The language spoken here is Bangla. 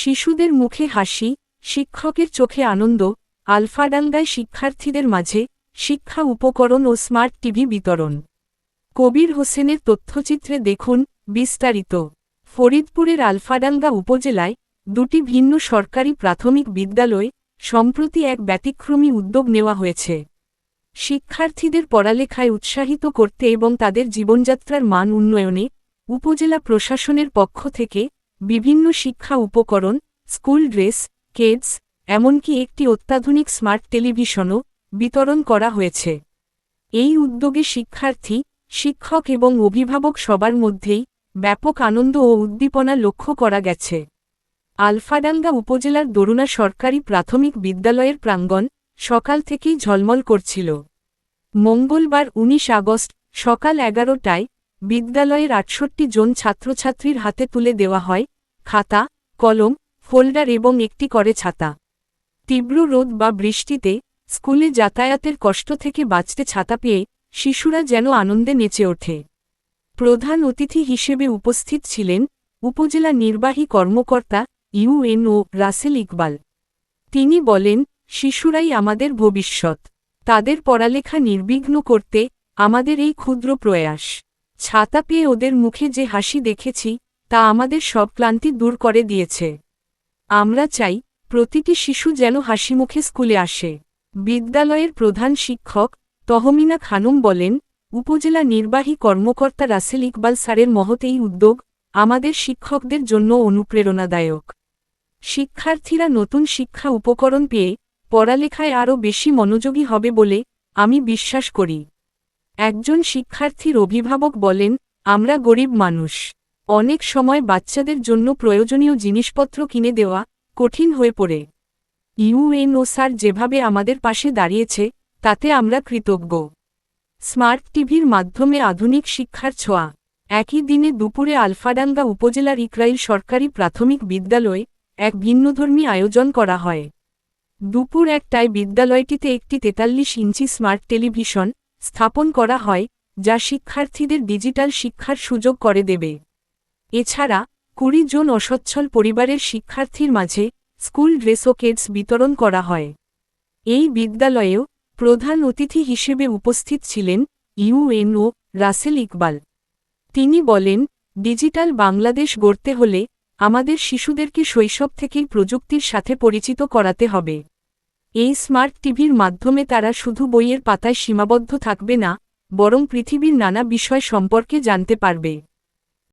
শিশুদের মুখে হাসি, শিক্ষকের চোখে আনন্দ, আলফাডাঙ্গায় শিক্ষার্থীদের মাঝে শিক্ষা উপকরণ ও স্মার্ট টিভি বিতরণ। কবির হোসেনের তথ্যচিত্রে দেখুন, বিস্তারিত। ফরিদপুরের আলফাডাঙ্গা উপজেলায় দুটি ভিন্ন সরকারি প্রাথমিক বিদ্যালয়ে সম্প্রতি এক ব্যতিক্রমী উদ্যোগ নেওয়া হয়েছে। শিক্ষার্থীদের পড়ালেখায় উৎসাহিত করতে এবং তাদের জীবনযাত্রার মান উন্নয়নে উপজেলা প্রশাসনের পক্ষ থেকে বিভিন্ন শিক্ষা উপকরণ, স্কুল ড্রেস, কেডস, এমনকি একটি অত্যাধুনিক স্মার্ট টেলিভিশনও বিতরণ করা হয়েছে। এই উদ্যোগে শিক্ষার্থী, শিক্ষক এবং অভিভাবক সবার মধ্যেই ব্যাপক আনন্দ ও উদ্দীপনা লক্ষ্য করা গেছে। আলফাডাঙ্গা উপজেলার দরুণা সরকারি প্রাথমিক বিদ্যালয়ের প্রাঙ্গণ সকাল থেকেই ঝলমল করছিল। মঙ্গলবার ১৯ আগস্ট সকাল এগারোটায় বিদ্যালয়ের আটষট্টি জন ছাত্রছাত্রীর হাতে তুলে দেওয়া হয়, খাতা, কলম, ফোল্ডার এবং একটি করে ছাতা। তীব্র রোদ বা বৃষ্টিতে স্কুলে যাতায়াতের কষ্ট থেকে বাঁচতে ছাতা পেয়ে শিশুরা যেন আনন্দে নেচে ওঠে। প্রধান অতিথি হিসেবে উপস্থিত ছিলেন উপজেলা নির্বাহী কর্মকর্তা ইউএনও রাসেল ইকবাল। তিনি বলেন, শিশুরাই আমাদের ভবিষ্যৎ। তাদের পড়ালেখা নির্বিঘ্ন করতে আমাদের এই ক্ষুদ্র প্রয়াস। ছাতা পেয়ে ওদের মুখে যে হাসি দেখেছি, তা আমাদের সব ক্লান্তি দূর করে দিয়েছে। আমরা চাই, প্রতিটি শিশু যেন হাসিমুখে স্কুলে আসে। বিদ্যালয়ের প্রধান শিক্ষক, তহমিনা খানম বলেন, উপজেলা নির্বাহী কর্মকর্তা রাসেল ইকবাল স্যারের মহৎ এই উদ্যোগ, আমাদের শিক্ষকদের জন্য অনুপ্রেরণাদায়ক। শিক্ষার্থীরা নতুন শিক্ষা উপকরণ পেয়ে, পড়ালেখায় আরও বেশি মনোযোগী হবে বলে, আমি বিশ্বাস করি। একজন শিক্ষার্থীর অভিভাবক বলেন, আমরা গরিব মানুষ। অনেক সময় বাচ্চাদের জন্য প্রয়োজনীয় জিনিসপত্র কিনে দেওয়া কঠিন হয়ে পড়ে। ইউএনও স্যার যেভাবে আমাদের পাশে দাঁড়িয়েছে, তাতে আমরা কৃতজ্ঞ। স্মার্ট টিভির মাধ্যমে আধুনিক শিক্ষার ছোঁয়া। একই দিনে দুপুরে আলফাডাঙ্গা উপজেলার ইকরাইল সরকারি প্রাথমিক বিদ্যালয়ে এক ভিন্নধর্মী আয়োজন করা হয়। দুপুর একটায় বিদ্যালয়টিতে একটি তেতাল্লিশ ইঞ্চি স্মার্ট টেলিভিশন স্থাপন করা হয়, যা শিক্ষার্থীদের ডিজিটাল শিক্ষার সুযোগ করে দেবে। এছাড়া, কুড়ি জন অসচ্ছল পরিবারের শিক্ষার্থীর মাঝে স্কুল ড্রেস ও কেডস বিতরণ করা হয়। এই বিদ্যালয়েও প্রধান অতিথি হিসেবে উপস্থিত ছিলেন ইউএনও রাসেল ইকবাল। তিনি বলেন, ডিজিটাল বাংলাদেশ গড়তে হলে আমাদের শিশুদেরকে শৈশব থেকেই প্রযুক্তির সাথে পরিচিত করাতে হবে। এই স্মার্ট টিভির মাধ্যমে তারা শুধু বইয়ের পাতায় সীমাবদ্ধ থাকবে না, বরং পৃথিবীর নানা বিষয় সম্পর্কে জানতে পারবে।